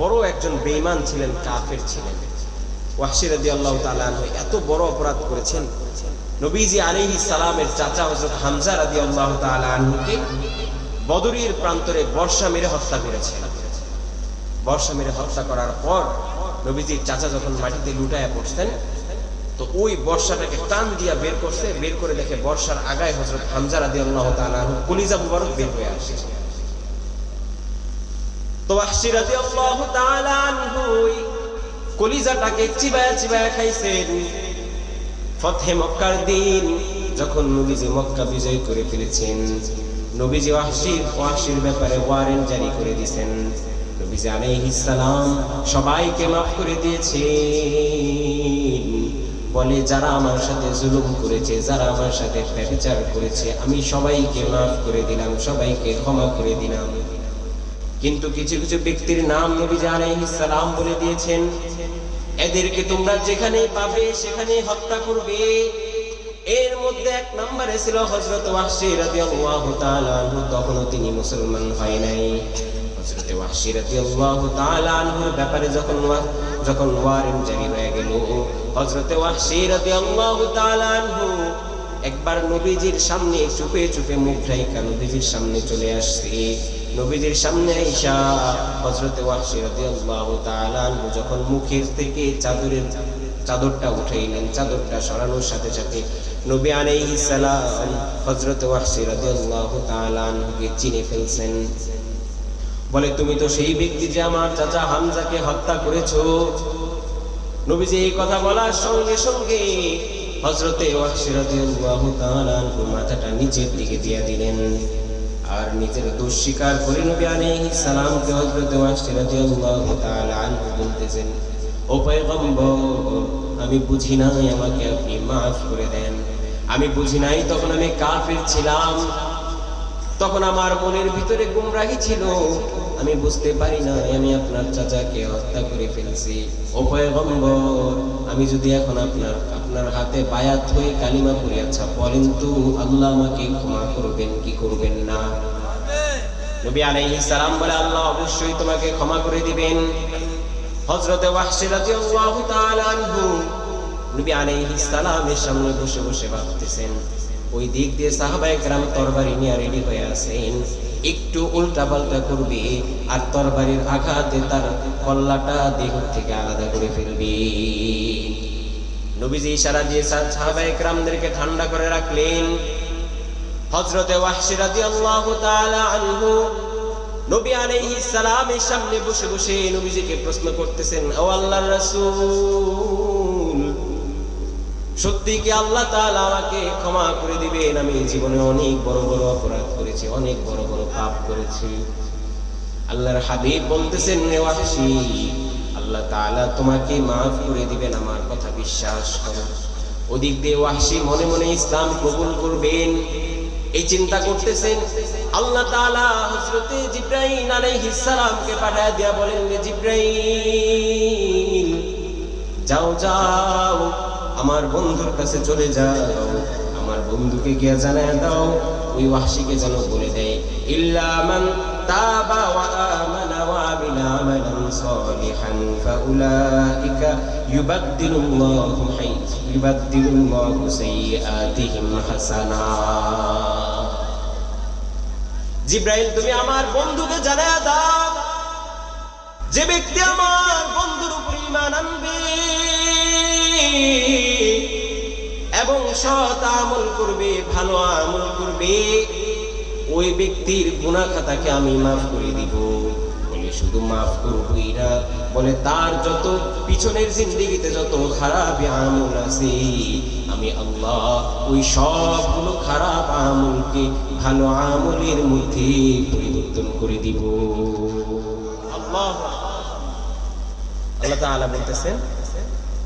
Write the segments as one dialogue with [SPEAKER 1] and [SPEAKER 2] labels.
[SPEAKER 1] বড় একজন বেঈমান ছিলেন, কাফের ছিলেন। ওয়াহশি রাদিয়াল্লাহু তাআলা আনহু এত বড় অপরাধ করেছেন। নবীজি আলাইহিস সালামের চাচা হযরত হামজা রাদিয়াল্লাহু তাআলা আনহুকে বদরের প্রান্তরে বর্ষা মেরে হত্যা করেছেন। বর্ষা মেরে হত্যা করার পর নবীজির চাচা যখন মাটিতে লুটায় পড়ছেন, তো ওই বর্ষাটাকে টান দিয়া বের করছে, বের করে দেখে বর্ষার আগায় হজরত হামজা রাদি আল্লাহ কলিজা মুবারক বের হয়ে আসে কলিজাটাকে চিবায়া খাইছেন। মক্কা বিজয় করে ফেলেছেন ব্যাপারে ওয়ারেন্ট জারি করে দিয়েছেন সালাম সবাইকে মাফ করে দিয়েছেন। বলে, যারা আমার সাথে জুলুম করেছে, যারা আমার সাথে ব্যবচার করেছে, আমি সবাইকে মাফ করে দিলাম, সবাইকে ক্ষমা করে দিলাম। কিন্তু কিছু কিছু ব্যক্তির নাম নবীজি সালাম বলে দিয়েছেন, এদেরকে তোমরা যেখানে পাবে সেখানে হত্যা করবে। এর মধ্যে এক নম্বরে ছিল ওয়াহশী রাদিয়াল্লাহু তাআলা আনহু, তখনও তিনি মুসলমান হয় নাই। হযরত রাদিয়াল্লাহু তাআলা আনহুর ব্যাপারে যখন যখন জারি হয়ে গেল, হযরত রাদিয়াল্লাহু তাআলা আনহু একবার নবীজির সামনে চুপে চুপে মুখ ঢাইকা নবীজির সামনে চলে আসছে। নবীজির সামনে আইসা হযরত ওয়াহশী রাদিয়াল্লাহু তাআলা যখন মুখের থেকে চাদরের চাদরটা উঠাইলেন, চাদরটা সরানোর সাথে সাথে নবী আলাইহিস সালাম হযরত ওয়াহশী রাদিয়াল্লাহু তাআলা আনহুকে চিনে ফেলছেন। বলে, তুমি তো সেই ব্যক্তি যে আমার চাচা হামজাকে হত্যা করেছ? নবীজি এই কথা বলার সঙ্গে সঙ্গে হজরতে ওয়াহশী রাদিয়াল্লাহু তাআলা মাথাটা নিচের দিকে দিয়ে দিলেন। আর নিজের দোষ স্বীকার করে নবী আলাইহিস সালামকে হযরত ওয়াসি রাদিয়াল্লাহু তাআলা আনহু বলতেছেন, ও পয়গম্বর, আমি বুঝি নাই আমাকে আপনি মাফ করে দেন। আমি বুঝি নাই তখন আমি কাফের ছিলাম। তখন আমার মনের ভিতরে গুমরাহি ছিল। আমি বুঝতে পারি না আমি আপনার চাচাকে হত্যা করে ফেলছি। ও পয়গম্বর, আমি যদি এখন আপনার আপনার হাতে বায়াত হয়ে কালিমা পড়ি আচ্ছা বলেন তো, আল্লাহ আমাকে ক্ষমা করবেন কি করবেন না? নবী আলাইহিস সালাম বলে, আল্লাহ অবশ্যই তোমাকে ক্ষমা করে দিবেন। হযরতে ওয়াহশী রাদিয়াল্লাহু তাআলা আনহু, নবী আলাইহিস সালামের সামনে বসে বসে ভাবতেছেন ওই দিক দিয়ে সাহাবায়ে গ্রাম তরবারি নিয়ে রেডি হয়ে আছেন একটু উল্টা পাল্টা করবে আর তরবারির আঘাতে তার কল্লাটা দেহ থেকে আলাদা করে ফেলবে। নবীজি ইশারা দিয়ে সাহাবায়ে কেরামদেরকে ঠান্ডা করে রাখলেন। হযরতে ওয়াহশী রাদিয়াল্লাহু তাআলা আনহু নবী আলাইহিস সালামের সামনে বসে বসে নবীজিকে প্রশ্ন করতেছেন, ও আল্লাহর রাসূল সত্যি কি আল্লাহ তাআলা আমাকে ক্ষমা করে দিবেন? আমি জীবনে অনেক বড় বড় অপরাধ করেছি, অনেক বড় বড় পাপ করেছি। আল্লাহর হাবিব বলতেছেন ওয়াহশী আল্লাহ তাআলা তোমাকে মাফ করে দিবেন, আমার কথা বিশ্বাস করো। ওদিক দিয়ে ওয়াহশী মনে মনে ইসলাম কবুল করবেন। এই চিন্তা করতেছেন, আল্লাহ তাআলা হযরতে জিব্রাইল আলাইহিস সালামকে পাঠায় দিয়া বলেন জিব্রাইল, যাও যাও। আমার বন্ধুর কাছে চলে যাও। আমার বন্ধুকে গিয়ে জানায় দাও, ওই ওয়াহশীকে যেন বলে দেয়। ইল্লা মান তাবা ওয়া আমানা ওয়া সালিহান ফাউলাইকা ইউবাদদিলুল্লাহু হাই ইউবাদদিলুল্লাহু সাইয়্যাতিহিম জিব্রাইল, তুমি আমার বন্ধুকে জানায় দাও। যে ব্যক্তি আমার বন্ধুর উপর ঈমান আনবে এবং সৎ আমল করবে, ভালো আমল করবে, ওই ব্যক্তির গুনাহ খাতাকে আমি মাফ করে দিব। বলে, শুধু মাফ করবই না। বলে, তার যত পিছনের জিন্দিগিতে যত খারাপ আমল আছে, আমি আল্লাহ ওই সবগুলো খারাপ আমলকে ভালো আমলের মধ্যে পরিবর্তন করে দিব। আল্লাহ আল্লাহ তাআলা বলতেছেন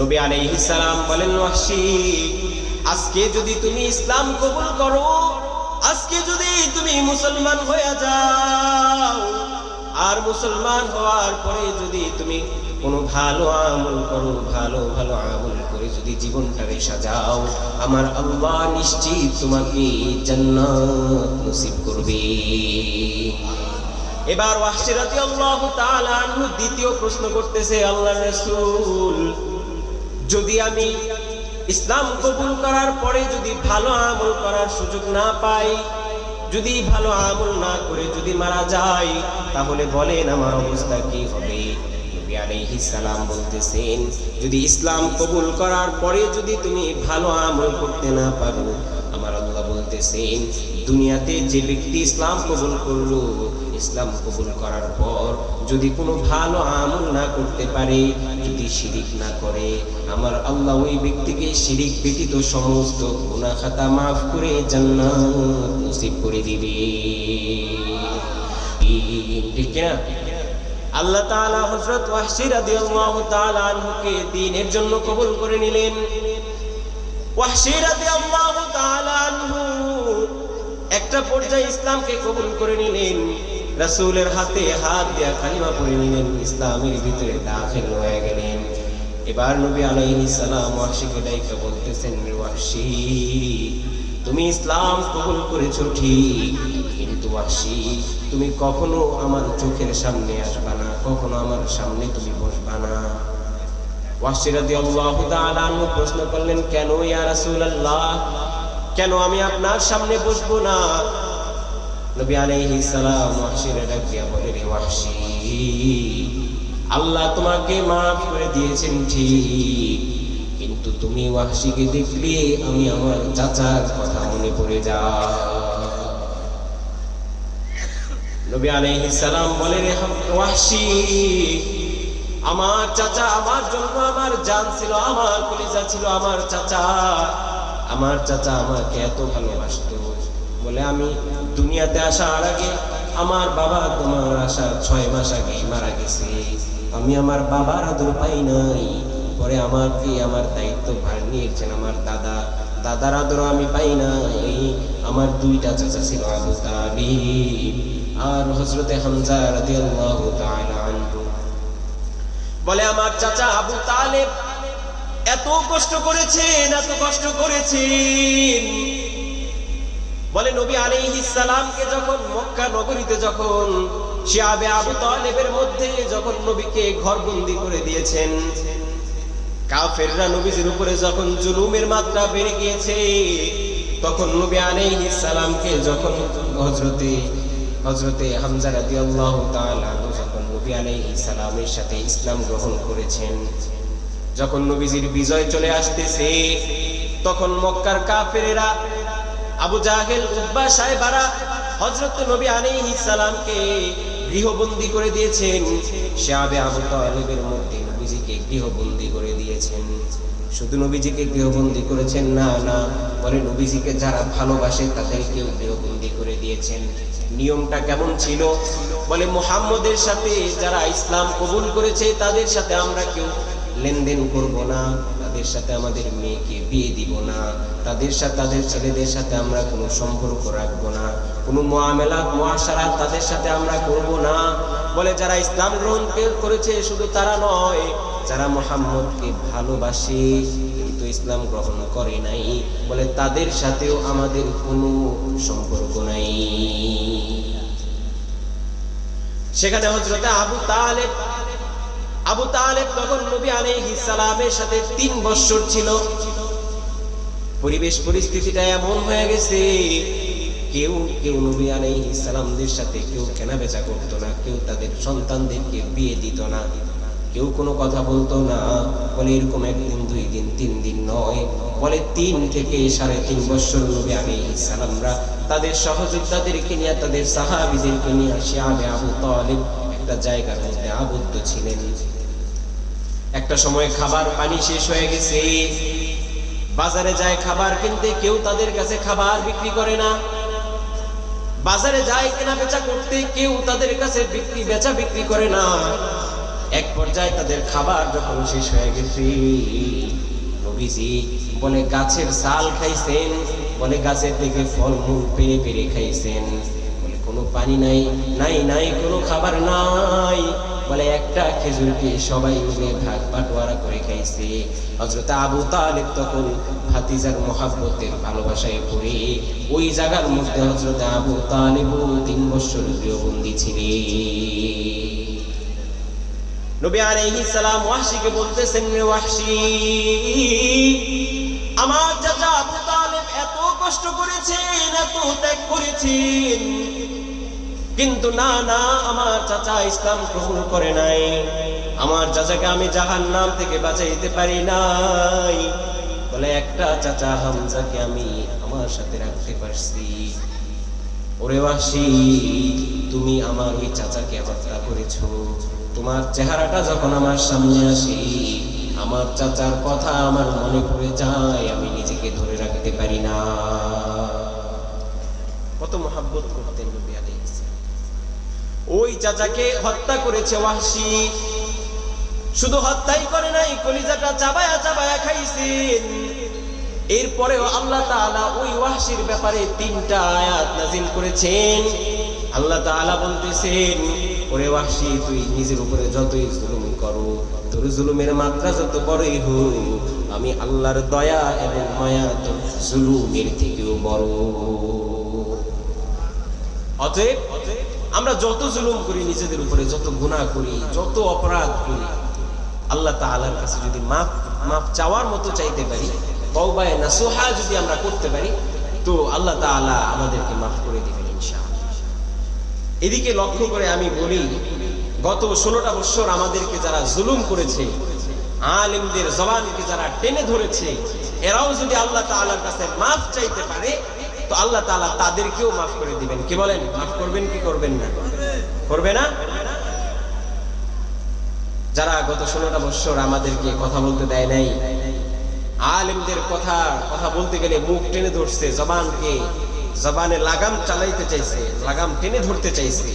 [SPEAKER 1] নবী আলাইহিস সালাম বলেন, ওয়াহশী, আজকে যদি তুমি ইসলাম কবুল করো, আজকে যদি তুমি মুসলমান হয়ে যাও, আর মুসলমান হওয়ার পরে যদি তুমি কোনো ভালো আমল করো, ভালো ভালো আমল করে যদি জীবনটারে সাজাও, আমার আল্লাহ নিশ্চিত তোমাকে জান্নাত নসিব করবে। এবার ওয়াহশিরাতি আল্লাহ তাআলা দ্বিতীয় প্রশ্ন করতেছে, আল্লাহর রাসূল যদি আমি ইসলাম কবুল করার পরে যদি ভালো আমল করার সুযোগ না পাই, যদি ভালো আমল না করে যদি মারা যায় তাহলে বলেন আমার অবস্থা কি হবে? সালাম বলতেছেন, যদি ইসলাম কবুল করার পরে যদি তুমি ভালো আমল করতে না পারো, আমার আল্লাহ বলতেছেন, দুনিয়াতে যে ব্যক্তি ইসলাম কবুল করল ইসলাম কবুল করার পর যদি কোনো ভালো আমল না করতে পারে, যদি শিরিক না করে, আমার আল্লাহ ওই ব্যক্তিকে শিরিক ব্যতীত সমস্ত গুনাহ খাতা মাফ করে জান্নাত নসিব করে দিবে। ঠিক না আল্লাহ তাআলা হযরত ওয়াহশী রাদিয়াল্লাহু তাআলা আনহুকে দ্বীনের জন্য কবুল করে নিলেন। ওয়াহশী রাদিয়াল্লাহু তাআলা আনহু একটা পর্যায়ে ইসলামকে কবুল করে নিলেন। রাসূলের হাতে হাত দিয়া কালিমা পড়ে নিলেন, ইসলামের ভিতরে দাখিল হয়ে গেলেন। এবার নবী আলাইহিস সালাম ওয়াহশীকে ডাইকা বলতেছেন ওয়াহশী, তুমি ইসলাম কবুল করেছ ঠিক, কিন্তু ওয়াহশী, তুমি কখনো আমার চোখের সামনে আসবা না, কখনো আমার সামনে তুমি বসবা না। ওয়াহশী রাদিয়াল্লাহু তাআলা প্রশ্ন করলেন, কেন ইয়া রাসূলুল্লাহ? কেন আমি আপনার সামনে বসবো না? নবী আলাইহিস সালাম আল্লাহ তোমাকে মাফ করে দিয়েছেন ঠিক, কিন্তু তুমি ওয়াহশীকে দেখলে আমি আমার চাচার কথা মনে পড়ে যা নবী আলাইহিস সালাম আমার চাচা আমার জন্য আমার জান ছিল, আমার কলিজা ছিল, আমার চাচা আমার চাচা আমাকে এত ভালোবাসত। বলে, আমি দুনিয়াতে আসার আগে আমার বাবা তোমার আসার ছয় মাস আগে মারা গেছে। আমি আমার বাবার আদর পাই নাই। পরে আমাকে আমার দায়িত্ব ভার নিয়েছেন আমার দাদা। দাদার আদর আমি পাই নাই। আমার দুইটা চাচা ছিল আবু তালিব আর হজরতে হামজা রাদিয়াল্লাহু তাআলা বলে, আমার চাচা আবু তালেব এত কষ্ট করেছেন, এত কষ্ট করেছেন। বলে নবী সালামকে যখন মক্কা নগরীতে যখন শিয়াবে আবু তালেবের মধ্যে যখন নবীকে ঘরবন্দি করে দিয়েছেন, কাফেররা নবীজির উপরে যখন জুলুমের মাত্রা বেড়ে গিয়েছে, তখন নবী আলাইহিস সালামকে যখন হযরতে হযরতে হামজা রাদিয়াল্লাহু তাআলা যখন নবী আলাইহিস সালামের সাথে ইসলাম গ্রহণ করেছেন, যখন নবীজির বিজয় চলে আসতেছে, তখন মক্কার কাফেরেরা আবু জাহেল উদ্বা সাহেবারা হযরত নবী আলাইহিস সালামকে গৃহবন্দী করে দিয়েছেন। শাবে আবু তালেবের মধ্যে নবীজিকে গৃহবন্দী করে দিয়েছেন। শুধু নবীজিকে গৃহবন্দী করেছেন না না বলে নবীজিকে যারা ভালোবাসে তাদেরকেও গৃহবন্দী করে দিয়েছেন। নিয়মটা কেমন ছিল? বলে, মোহাম্মদের সাথে যারা ইসলাম কবুল করেছে, তাদের সাথে আমরা কেউ লেনদেন করব না। তাদের সাথে আমাদের মেয়েকে বিয়ে দিব না। তাদের সাথে তাদের ছেলেদের সাথে আমরা কোনো সম্পর্ক রাখব না। কোনো মোয়ামেলাত মহাসারাত তাদের সাথে আমরা করব না। বলে যারা ইসলাম গ্রহণ করেছে শুধু তারা নয়, যারা মোহাম্মদকে ভালোবাসে কিন্তু ইসলাম গ্রহণ করে নাই, বলে তাদের সাথেও আমাদের কোনো সম্পর্ক নাই। সেখানে হজরতে আবু তালেব আবু তালেব তখন নবী আলাইহিস সালামের সাথে তিন বছর ছিল। পরিবেশ পরিস্থিতিটা এমন হয়ে গেছে, কেউ কেউ নবী আলাইহিস সালামদের সাথে কেউ কেনা বেচা করতো না, কেউ তাদের সন্তানদেরকে বিয়ে দিত না, কেউ কোনো কথা বলতো না, বলে এরকম একদিন, দুই দিন, তিন দিন নয়, বলে তিন থেকে সাড়ে তিন বছর নবী আলাইহিস সালামরা তাদের সহযোদ্ধাদেরকে নিয়ে, তাদের সাহাবিদেরকে নিয়ে শিয়াবে আবু তালিব। একটা জায়গার মধ্যে আবদ্ধ ছিলেন। একটা সময় খাবার পানি শেষ হয়ে গেছে। বাজারে যায় খাবার কিনতে কেউ তাদের কাছে খাবার বিক্রি করে না। বাজারে যায় কেনা বেচা করতে কেউ তাদের কাছে বিক্রি, বেচা বিক্রি করে না। এক পর্যায়ে তাদের খাবার যখন শেষ হয়ে গেছে, নবীজি বলে, গাছের সাল খাইছেন, বলে গাছের থেকে ফলমূল পেরে পেরে খাইছেন। কোনো পানি নাই নাই নাই, কোনো খাবার নাই। বলে একটা খেজুরকে সবাই মিলে ভাগ বাটোয়ারা করে খাইছে। হজরত আবু তালেব তখন ভাতিজার মহাব্বতের ভালোবাসায় পড়ে ওই জায়গার মধ্যে হজরত আবু তালেব তিন বছর গৃহবন্দী ছিলেন। নবী আলাইহিস সালাম ওয়াহশিকে বলতেছেন রে ওয়াহশি, আমার চাচা আবু তালেব এত কষ্ট করেছেন, এত ত্যাগ করেছেন কিন্তু না না, আমার চাচা ইসলাম গ্রহণ করে নাই। আমার চাচাকে আমি জাহান নাম থেকে বাঁচাইতে পারি নাই। বলে একটা চাচা হামজাকে আমি আমার সাথে রাখতে পারছি। ওরে তুমি আমার ওই চাচাকে হত্যা করেছ। তোমার চেহারাটা যখন আমার সামনে আসি, আমার চাচার কথা আমার মনে পড়ে যায়, আমি নিজেকে ধরে রাখতে পারি না। কত মহাব্বত করতেন নবী সালাম। ওই চাচাকে হত্যা করেছে ওয়াসি শুধু হত্যাই করে নাই, কলিজাটা চাবায়া চাবায়া খাইছেন। এরপরেও আল্লাহ তাআলা ওই ওয়াহশির ব্যাপারে তিনটা আয়াত নাজিল করেছেন। আল্লাহ তাআলা বলতেছেন, ওরে ওয়াহশি, তুই নিজের উপরে যতই জুলুম করো, তোর জুলুমের মাত্রা যত বড়ই হোক, আমি আল্লাহর দয়া এবং মায়া তোর জুলুমের থেকেও বড়। অতএব আমরা যত জুলুম করি, নিজেদের উপরে যত গুনাহ করি, যত অপরাধ করি, আল্লাহ তাআলার কাছে যদি মাপ মাপ চাওয়ার মতো চাইতে পারি, তওবায়ে নাসুহা যদি আমরা করতে পারি, তো আল্লাহ তাআলা আমাদেরকে মাফ করে দিবেন ইনশাআল্লাহ। এদিকে লক্ষ্য করে আমি বলি, গত ষোলোটা বছর আমাদেরকে যারা জুলুম করেছে, আলিমদের জবানকে যারা টেনে ধরেছে, এরাও যদি আল্লাহ তাআলার কাছে মাফ চাইতে পারে তো আল্লাহ তালা তাদেরকেও মাফ করে দিবেন। কি বলেন? মাফ করবেন কি করবেন না? করবে না? যারা গত ষোলোটা বৎসর আমাদেরকে কথা বলতে দেয় নাই, আলেমদের কথা কথা বলতে গেলে মুখ টেনে ধরছে, জবানকে, জবানে লাগাম চালাইতে চাইছে, লাগাম টেনে ধরতে চাইছে।